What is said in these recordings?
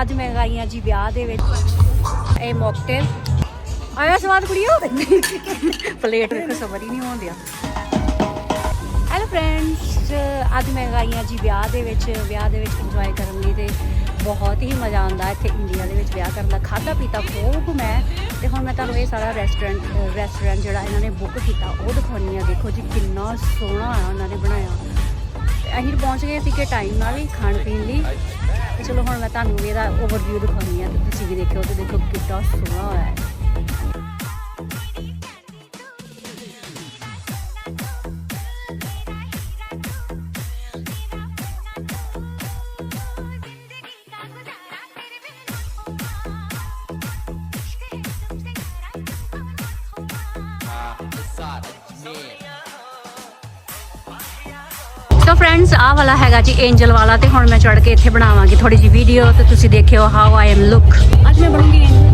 ਅੱਜ ਮੈਂ ਗਈ ਜੀ ਵਿਆਹ ਦੇ ਵਿੱਚ। ਇਹ ਮੌਕਟੇਲ ਆਇਆ ਸਵਾਦ ਕੁੜੀਓ? ਪਲੇਟ ਵੇਖੋ ਸਬਰ ਹੀ ਨਹੀਂ ਆਉਂਦਿਆ ਹੈਲੋ ਫਰੈਂਡਸ ਅੱਜ ਮੈਂ ਗਈ ਜੀ ਵਿਆਹ ਦੇ ਵਿੱਚ, ਵਿਆਹ ਦੇ ਵਿੱਚ ਇੰਜੋਏ ਕਰਨ ਲਈ ਤੇ ਬਹੁਤ ਹੀ ਮਜ਼ਾ ਆਉਂਦਾ ਇੱਥੇ ਇੰਡੀਆ ਦੇ ਵਿੱਚ ਵਿਆਹ ਕਰਨ ਦਾ। ਖਾਦਾ ਪੀਤਾ ਖੂਬ ਮੈਂ ਤੇ ਹੁਣ ਮੈਂ ਤੁਹਾਨੂੰ ਇਹ ਸਾਰਾ ਰੈਸਟੋਰੈਂਟ ਰੈਸਟੋਰੈਂਟ ਜਿਹੜਾ ਇਹਨਾਂ ਨੇ ਬੁੱਕ ਕੀਤਾ, ਉਹ ਦਿਖਾਉਣੀ ਆ। ਦੇਖੋ ਜੀ ਕਿੰਨਾ ਸੋਹਣਾ ਆ ਉਹਨਾਂ ਨੇ ਬਣਾਇਆ। ਅਸੀਂ ਪਹੁੰਚ ਗਏ ਸੀ ਕਿ ਟਾਈਮ ਨਾਲ ਹੀ ਖਾਣ ਪੀਣ ਲਈ। ਤੇ ਚਲੋ ਹੁਣ ਮੈਂ ਤੁਹਾਨੂੰ ਵੀ ਇਹਦਾ ਓਵਰਵਿਊ ਦਿਖਾਉਣੀ ਆ ਤੇ ਤੁਸੀਂ ਵੀ ਦੇਖਿਓ ਤੇ ਦੇਖੋ ਕਿੰਨਾ ਸੋਹਣਾ ਹੋਇਆ ਹੈ। ah, ਸੋ ਫਰੈਂਡਸ ਆਹ ਵਾਲਾ ਹੈਗਾ ਜੀ ਐਂਜਲ ਵਾਲਾ ਤੇ ਹੁਣ ਮੈਂ ਚੜ ਕੇ ਇੱਥੇ ਬਣਾਵਾਂਗੀ ਥੋੜੀ ਜੀ ਵੀਡੀਓ ਤੇ ਤੁਸੀਂ ਦੇਖਿਓ ਹਾਊ ਆਈ ਐਮ ਲੁੱਕ ਅੱਜ ਮੈਂ ਬਣੂੰਗੀ angel।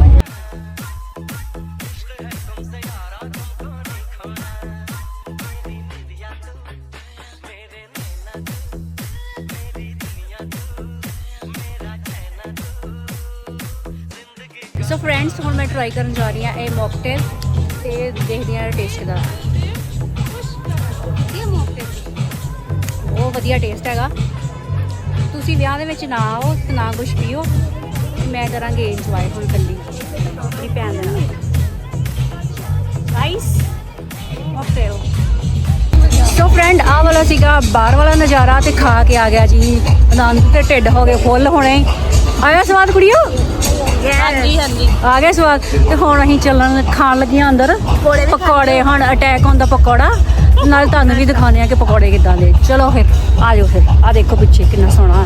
ਸੋ ਫਰੈਂਡਸ ਹੁਣ ਮੈਂ ਟਰਾਈ ਕਰਨ ਜਾ ਰਹੀ ਹਾਂ ਇਹ ਮੌਕਟੇਲ ਤੇ ਦੇਖਦੇ ਹਾਂ ਟੇਸਟ ਦਾ। ਵਧੀਆ ਟੇਸਟ ਹੈਗਾ। ਤੁਸੀਂ ਵਿਆਹ ਦੇ ਵਿੱਚ ਨਾ ਆਓ ਤੇ ਨਾ ਕੁਝ ਪੀਓ। ਮੈਂ ਕਰਾਂਗੇ ਇੰਜੋਏ ਹੁਣ ਕੱਲੀ ਆਪਣੀ ਭੈਣ ਦੇ ਨਾਲ ਨਾਈਸ ਮੌਕਟੇਲ ਸੋ ਫਰੈਂਡ ਆਹ ਵਾਲਾ ਸੀਗਾ ਬਾਹਰ ਵਾਲਾ ਨਜ਼ਾਰਾ ਤੇ ਖਾ ਕੇ ਆ ਗਿਆ ਜੀ। ਆਨੰਦ ਤੇ ਢਿੱਡ ਹੋ ਗਏ ਫੁੱਲ ਹੋਣੇ। ਆਇਆ ਸਵਾਦ ਕੁੜੀਓ? ਹਾਂਜੀ ਹਾਂਜੀ। ਆ ਗਿਆ ਸਵਾਦ। ਤੇ ਹੁਣ ਅਸੀਂ ਚੱਲਣ ਖਾਣ ਲੱਗੀਆਂ ਅੰਦਰ। ਪਕੌੜੇ ਹੁਣ ਅਟੈਕ ਹੁੰਦਾ ਪਕੌੜਾ। ਨਾਲ ਤੁਹਾਨੂੰ ਵੀ ਦਿਖਾਉਂਦੇ ਆ ਕਿ ਪਕੌੜੇ ਕਿੱਦਾਂ ਦੇ। ਚਲੋ ਫਿਰ, ਆ ਜਾਓ ਫਿਰ। ਆ ਦੇਖੋ ਪਿੱਛੇ ਕਿੰਨਾ ਸੋਹਣਾ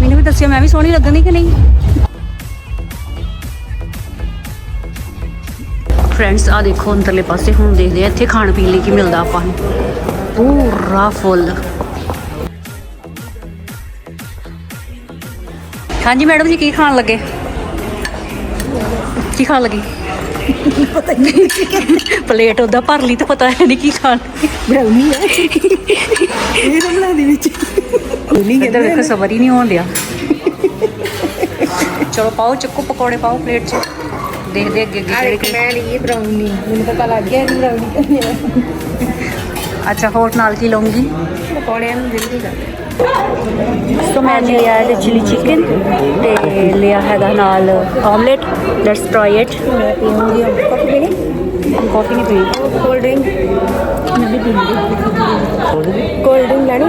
ਮੈਨੂੰ ਵੀ ਦੱਸਿਆ ਮੈਂ ਵੀ ਸੋਹਣੀ ਲੱਗਣੀ ਕਿ ਨਹੀਂ? ਫਰੈਂਡਸ ਆ ਦੇਖੋ, ਅੰਦਰਲੇ ਪਾਸੇ ਹੁਣ ਦੇਖਦੇ ਆ ਇੱਥੇ ਖਾਣ ਪੀਣ ਲਈ ਕੀ ਮਿਲਦਾ ਆਪਾਂ ਨੂੰ। ਪੂਰਾ ਫੁੱਲ। ਹਾਂਜੀ, ਮੈਡਮ ਜੀ, ਕੀ ਖਾਣ ਲੱਗੇ? ਕੀ ਖਾਣ ਲੱਗੇ? ਪਤਾ ਨਹੀਂ ਪਲੇਟ ਉਹਦਾ ਭਰ ਲਈ ਤਾਂ ਪਤਾ ਨਹੀਂ ਕੀ ਖਾਣ ਬਰਾਉਨੀ ਹੈ। ਇਹ ਰਮਲਾ ਦੇ ਵਿੱਚ। ਨਹੀਂ ਇੱਧਰ ਵੇਖੋ ਸਬਰ ਹੀ ਨਹੀਂ ਹੋਣ ਡਿਆ। ਚਲੋ ਪਾਓ ਚੱਕੋ ਪਕੌੜੇ ਪਾਓ ਪਲੇਟ 'ਚ। ਦੇਖਦੇ ਅੱਗੇ ਅੱਗੇ ਕਿਹੜੇ ਮੈਂ ਨਹੀਂ ਬਰਾਉਨੀ ਮੈਨੂੰ ਪਤਾ ਲੱਗ ਗਿਆ ਇਹ ਬਰਾਉਨੀ ਅੱਛਾ ਹੋਰ ਨਾਲ ਕੀ ਲਵਾਂਗੀ ਪਕੌੜਿਆਂ ਨੂੰ ਦਿਲ ਦੀ ਗੱਲ ਸੋ ਮੈਂ ਲਿਆ ਹੈ ਚਿਲੀ ਚਿਕਨ ਤੇ ਲਿਆ ਹੈਗਾ ਨਾਲ ਆਮਲੇਟ ਲੈਟਸ ਟਰਾਈ ਇਟ ਮੈਂ ਪੀਉਂਗੀ ਕਾਫੀ ਪੀਣੀ? ਕਾਫੀ ਨਹੀਂ ਪੀ ਕੋਲਡ ਡਰਿੰਕ ਮੈਂ ਵੀ ਕੋਲਡ ਡਰਿੰਕ ਲੈਣੀ?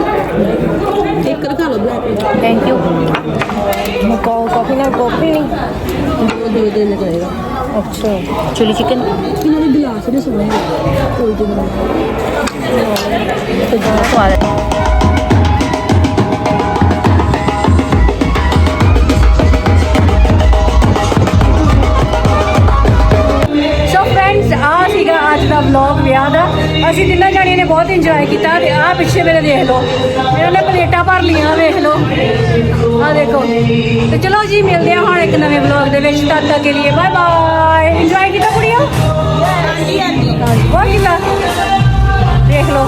ਇੱਕ ਰਖਾ ਲਓ ਬਲੈਕ ਥੈਂਕ ਯੂ ਮੈਂ ਕਾਫੀ ਨਾਲ ਕਾਫੀ ਨਹੀਂ। ਦੋ ਦੋ ਦਿਨ ਲੱਗੇਗਾ ਅੱਛਾ। ਚਿਲੀ ਚਿਕਨ ਇਹਨਾਂ ਦੇ ਗਲਾਸ ਦੇ ਸੋਹਣੇ ਕੋਲਡ ਡਰਿੰਕ ਤੇ ਬਹੁਤ ਸਵਾਦ ਹੈ ਅਸੀਂ ਤਿੰਨਾਂ ਜਾਣੀਆਂ ਨੇ ਬਹੁਤ ਇੰਜੋਏ ਕੀਤਾ ਤੇ ਆ ਪਿੱਛੇ ਮੇਰੇ ਦੇਖ ਲਓ। ਇਹਨਾਂ ਨੇ ਪਲੇਟਾਂ ਭਰ ਲੀਆਂ ਵੇਖ ਲਓ। ਆ ਦੇਖੋ। ਤੇ ਚਲੋ ਜੀ, ਮਿਲਦੇ ਹਾਂ ਹੁਣ ਇੱਕ ਨਵੇਂ ਵਲੌਗ ਦੇ ਵਿੱਚ। ਤਦ ਤੱਕ ਲਈ ਬਾਏ ਬਾਏ ਇੰਜੋਏ ਕੀਤਾ ਕੁੜੀਓ? ਹਾਂਜੀ ਹਾਂਜੀ ਬਹੁਤ ਕੀਤਾ ਦੇਖ ਲਓ।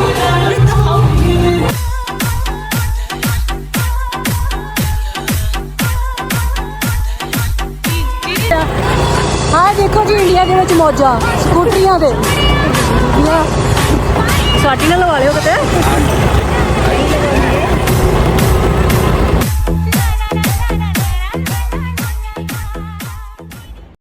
ਹਾਂ ਦੇਖੋ ਜੀ, ਇੰਡੀਆ ਦੇ ਵਿੱਚ ਮੌਜਾਂ, ਸਕੂਟਰੀਆਂ ਦੇ। ਸਾਡੀ ਨਾਲ ਲਵਾ ਲਿਓ ਕਿਤੇ।